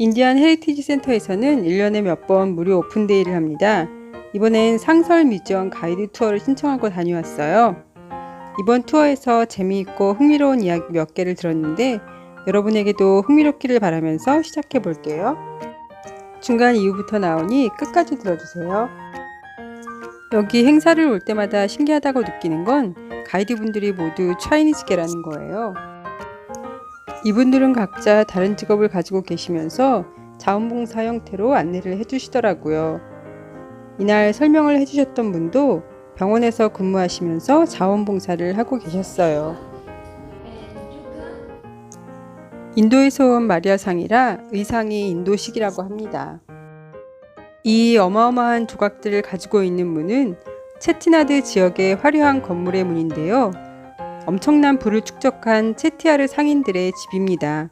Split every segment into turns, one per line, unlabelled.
인디안 헤리티지 센터에서는 1년에 몇 번 무료 오픈데이를 합니다. 이번엔 상설 뮤지엄 가이드 투어를 신청하고 다녀왔어요. 이번 투어에서 재미있고 흥미로운 이야기 몇 개를 들었는데 여러분에게도 흥미롭기를 바라면서 시작해 볼게요. 중간 이후부터 나오니 끝까지 들어주세요. 여기 행사를 올 때마다 신기하다고 느끼는 건 가이드분들이 모두 차이니즈계라는 거예요. 이분들은 각자 다른 직업을 가지고 계시면서 자원봉사 형태로 안내를 해주시더라고요. 이날 설명을 해주셨던 분도 병원에서 근무하시면서 자원봉사를 하고 계셨어요. 인도에서 온 마리아상이라 의상이 인도식이라고 합니다. 이 어마어마한 조각들을 가지고 있는 문은 체티나드 지역의 화려한 건물의 문인데요. 엄청난 부를 축적한 체티아르 상인들의 집입니다.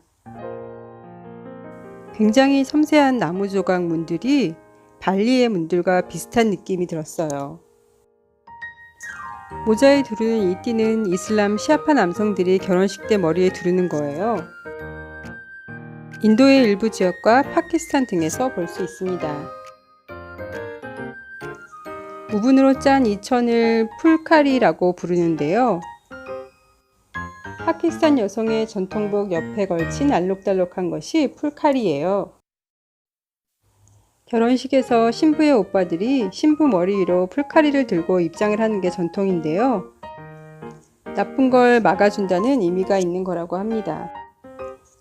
굉장히 섬세한 나무 조각 문들이 발리의 문들과 비슷한 느낌이 들었어요. 모자에 두르는 이 띠는 이슬람 시아파 남성들이 결혼식 때 머리에 두르는 거예요. 인도의 일부 지역과 파키스탄 등에서 볼 수 있습니다. 무분으로 짠 이 천을 풀카리라고 부르는데요. 파키스탄 여성의 전통복 옆에 걸친 알록달록한 것이 풀카리예요. 결혼식에서 신부의 오빠들이 신부 머리 위로 풀카리를 들고 입장을 하는 게 전통인데요. 나쁜 걸 막아준다는 의미가 있는 거라고 합니다.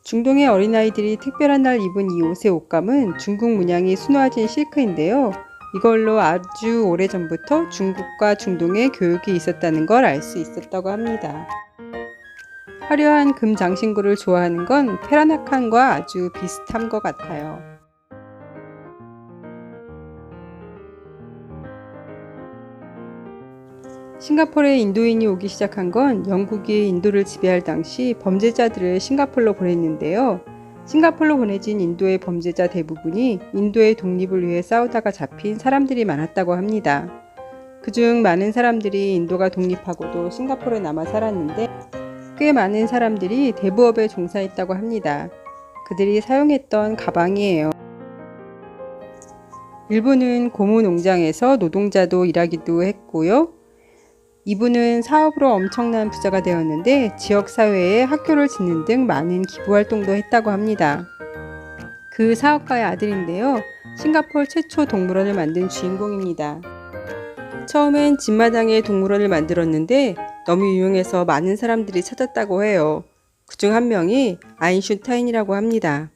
중동의 어린아이들이 특별한 날 입은 이 옷의 옷감은 중국 문양이 순화진 실크인데요. 이걸로 아주 오래전부터 중국과 중동에 교육이 있었다는 걸 알 수 있었다고 합니다. 화려한 금 장신구를 좋아하는 건 페라나칸과 아주 비슷한 것 같아요. 싱가포르에 인도인이 오기 시작한 건 영국이 인도를 지배할 당시 범죄자들을 싱가포르로 보냈는데요. 싱가포르로 보내진 인도의 범죄자 대부분이 인도의 독립을 위해 싸우다가 잡힌 사람들이 많았다고 합니다. 그중 많은 사람들이 인도가 독립하고도 싱가포르에 남아 살았는데 꽤 많은 사람들이 대부업에 종사했다고 합니다. 그들이 사용했던 가방이에요. 일부는 고무 농장에서 노동자도 일하기도 했고요. 이분은 사업으로 엄청난 부자가 되었는데 지역 사회에 학교를 짓는 등 많은 기부 활동도 했다고 합니다. 그 사업가의 아들인데요. 싱가포르 최초 동물원을 만든 주인공입니다. 처음엔 집마당에 동물원을 만들었는데 너무 유용해서 많은 사람들이 찾았다고 해요. 그중 한 명이 아인슈타인이라고 합니다.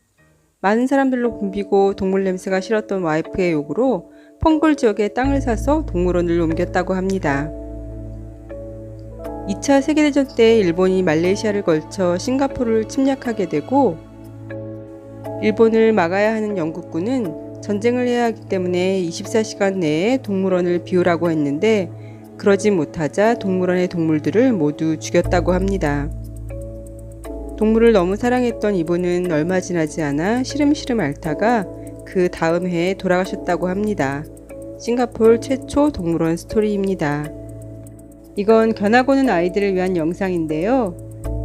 많은 사람들로 붐비고 동물 냄새가 싫었던 와이프의 요구로 펑골 지역에 땅을 사서 동물원을 옮겼다고 합니다. 2차 세계대전 때 일본이 말레이시아를 걸쳐 싱가포르를 침략하게 되고 일본을 막아야 하는 영국군은 전쟁을 해야 하기 때문에 24시간 내에 동물원을 비우라고 했는데 그러지 못하자 동물원의 동물들을 모두 죽였다고 합니다. 동물을 너무 사랑했던 이분은 얼마 지나지 않아 시름시름 앓다가 그 다음 해에 돌아가셨다고 합니다. 싱가포르 최초 동물원 스토리입니다. 이건 견학오는 아이들을 위한 영상인데요.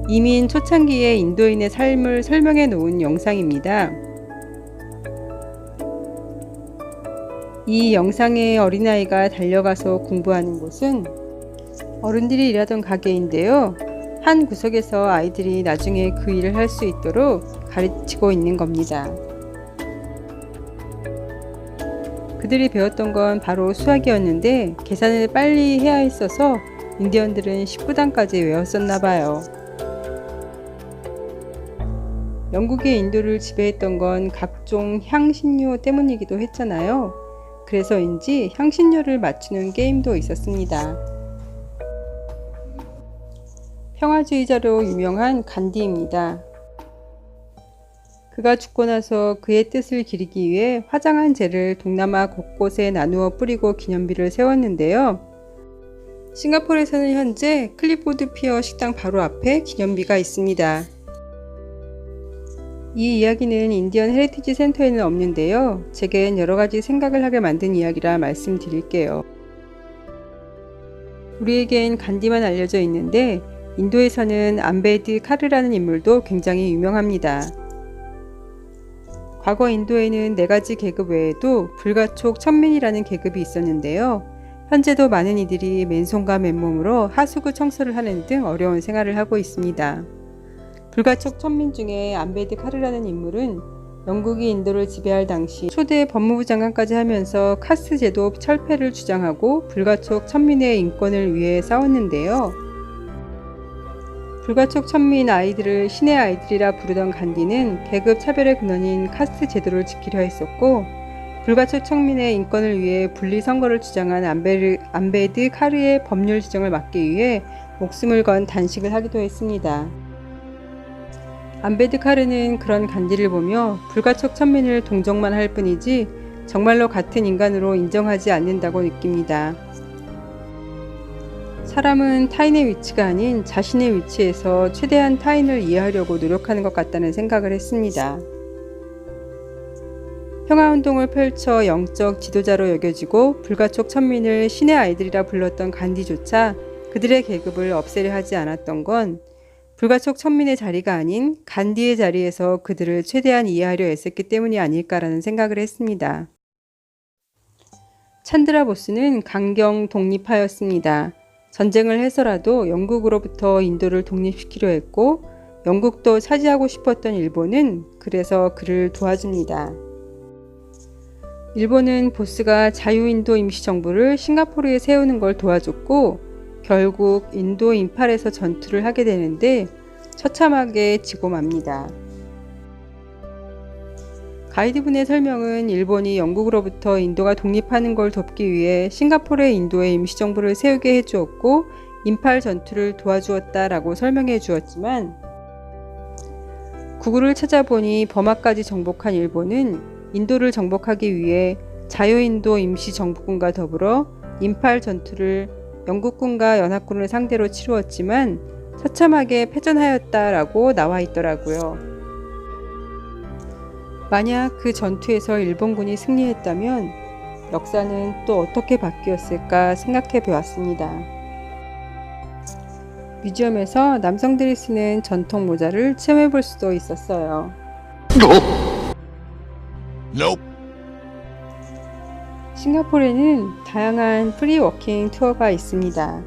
이민 초창기의 인도인의 삶을 설명해 놓은 영상입니다. 이 영상에 어린아이가 달려가서 공부하는 곳은 어른들이 일하던 가게인데요. 한 구석에서 아이들이 나중에 그 일을 할 수 있도록 가르치고 있는 겁니다. 그들이 배웠던 건 바로 수학이었는데 계산을 빨리 해야 했어서 인디언들은 19단까지 외웠었나 봐요. 영국이 인도를 지배했던 건 각종 향신료 때문이기도 했잖아요. 그래서인지 향신료를 맞추는 게임도 있었습니다. 평화주의자로 유명한 간디입니다. 그가 죽고 나서 그의 뜻을 기리기 위해 화장한 재를 동남아 곳곳에 나누어 뿌리고 기념비를 세웠는데요. 싱가포르에서는 현재 클리포드 피어 식당 바로 앞에 기념비가 있습니다. 이 이야기는 인디언 헤리티지 센터에는 없는데요. 제겐 여러 가지 생각을 하게 만든 이야기라 말씀드릴게요. 우리에겐 간디만 알려져 있는데 인도에서는 암베드 카르라는 인물도 굉장히 유명합니다. 과거 인도에는 네 가지 계급 외에도 불가촉 천민이라는 계급이 있었는데요. 현재도 많은 이들이 맨손과 맨몸으로 하수구 청소를 하는 등 어려운 생활을 하고 있습니다. 불가촉 천민 중에 안베드 카르라는 인물은 영국이 인도를 지배할 당시 초대 법무부 장관까지 하면서 카스트 제도 철폐를 주장하고 불가촉 천민의 인권을 위해 싸웠는데요. 불가촉 천민 아이들을 신의 아이들이라 부르던 간디는 계급 차별의 근원인 카스트 제도를 지키려 했었고 불가촉 천민의 인권을 위해 분리 선거를 주장한 안베르, 안베드 카르의 법률 지정을 막기 위해 목숨을 건 단식을 하기도 했습니다. 안베드 카르는 그런 간디를 보며 불가촉 천민을 동정만 할 뿐이지 정말로 같은 인간으로 인정하지 않는다고 느낍니다. 사람은 타인의 위치가 아닌 자신의 위치에서 최대한 타인을 이해하려고 노력하는 것 같다는 생각을 했습니다. 평화운동을 펼쳐 영적 지도자로 여겨지고 불가촉 천민을 신의 아이들이라 불렀던 간디조차 그들의 계급을 없애려 하지 않았던 건 불가촉 천민의 자리가 아닌 간디의 자리에서 그들을 최대한 이해하려 애썼기 때문이 아닐까라는 생각을 했습니다. 찬드라 보스는 강경 독립하였습니다. 전쟁을 해서라도 영국으로부터 인도를 독립시키려 했고 영국도 차지하고 싶었던 일본은 그래서 그를 도와줍니다. 일본은 보스가 자유인도 임시정부를 싱가포르에 세우는 걸 도와줬고 결국 인도 인팔에서 전투를 하게 되는데 처참하게 지고 맙니다. 가이드분의 설명은 일본이 영국으로부터 인도가 독립하는 걸 돕기 위해 싱가포르에 인도의 임시정부를 세우게 해주었고 인팔 전투를 도와주었다라고 설명해 주었지만 구글을 찾아보니 버마까지 정복한 일본은 인도를 정복하기 위해 자유인도 임시정부군과 더불어 인팔 전투를 영국군과 연합군을 상대로 치루었지만 처참하게 패전하였다라고 나와 있더라고요. 만약 그 전투에서 일본군이 승리했다면 역사는 또 어떻게 바뀌었을까 생각해 보았습니다. 뮤지엄에서 남성들이 쓰는 전통 모자를 체험해 볼 수도 있었어요.
Nope.
싱가포르에는 다양한 프리워킹 투어가 있습니다.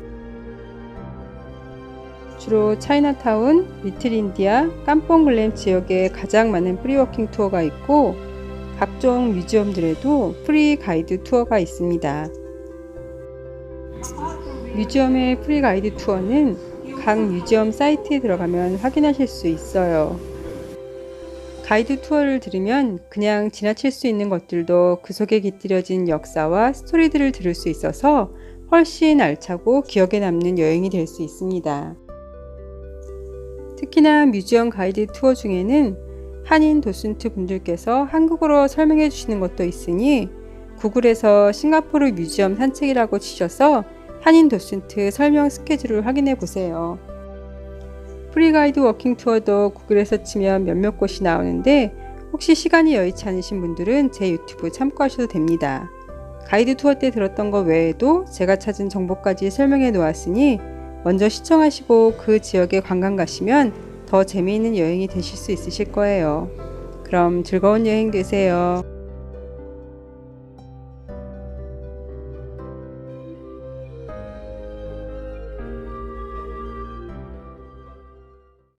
주로 차이나타운, 리틀인디아, 깜뽕글램 지역에 가장 많은 프리워킹 투어가 있고 각종 뮤지엄들에도 프리 가이드 투어가 있습니다. 뮤지엄의 프리 가이드 투어는 각 뮤지엄 사이트에 들어가면 확인하실 수 있어요. 가이드 투어를 들으면 그냥 지나칠 수 있는 것들도 그 속에 깃들여진 역사와 스토리들을 들을 수 있어서 훨씬 알차고 기억에 남는 여행이 될 수 있습니다. 특히나 뮤지엄 가이드 투어 중에는 한인 도슨트 분들께서 한국어로 설명해 주시는 것도 있으니 구글에서 싱가포르 뮤지엄 산책이라고 치셔서 한인 도슨트 설명 스케줄을 확인해 보세요. 프리가이드 워킹 투어도 구글에서 치면 몇몇 곳이 나오는데 혹시 시간이 여의치 않으신 분들은 제 유튜브 참고하셔도 됩니다. 가이드 투어 때 들었던 것 외에도 제가 찾은 정보까지 설명해 놓았으니 먼저 시청하시고 그 지역에 관광 가시면 더 재미있는 여행이 되실 수 있으실 거예요. 그럼 즐거운 여행 되세요.